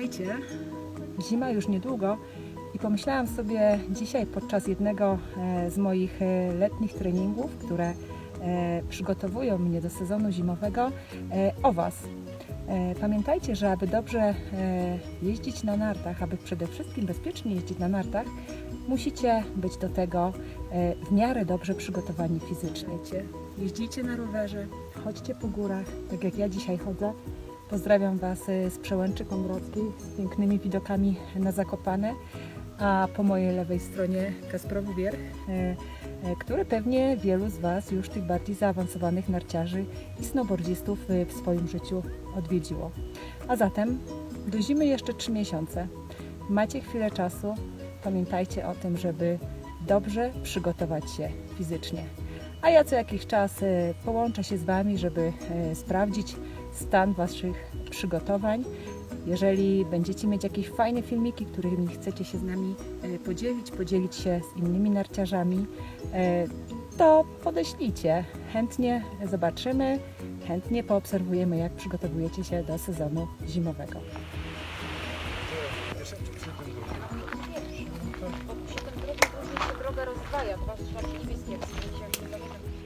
Wiecie, zima już niedługo i pomyślałam sobie dzisiaj podczas jednego e, z moich e, letnich treningów, które e, przygotowują mnie do sezonu zimowego, o Was. Pamiętajcie, że aby dobrze jeździć na nartach, aby przede wszystkim bezpiecznie jeździć na nartach, musicie być do tego w miarę dobrze przygotowani fizycznie. Jeździcie na rowerze, chodźcie po górach, tak jak ja dzisiaj chodzę. Pozdrawiam Was e, z Przełęczy Kongradzkiej z pięknymi widokami na Zakopane, a po mojej lewej stronie Kasprowy Wierch, e, e, który pewnie wielu z Was już tych bardziej zaawansowanych narciarzy i snowboardzistów w swoim życiu odwiedziło. A zatem do zimy jeszcze 3 miesiące. Macie chwilę czasu. Pamiętajcie o tym, żeby dobrze przygotować się fizycznie. A ja co jakiś czas e, połączę się z Wami, żeby e, sprawdzić stan Waszych przygotowań. Jeżeli będziecie mieć jakieś fajne filmiki, którymi chcecie się z nami e, podzielić, podzielić się z innymi narciarzami, to podeślijcie. Chętnie zobaczymy, chętnie poobserwujemy, jak przygotowujecie się do sezonu zimowego. отвали от вас, вашей невесте, к встрече.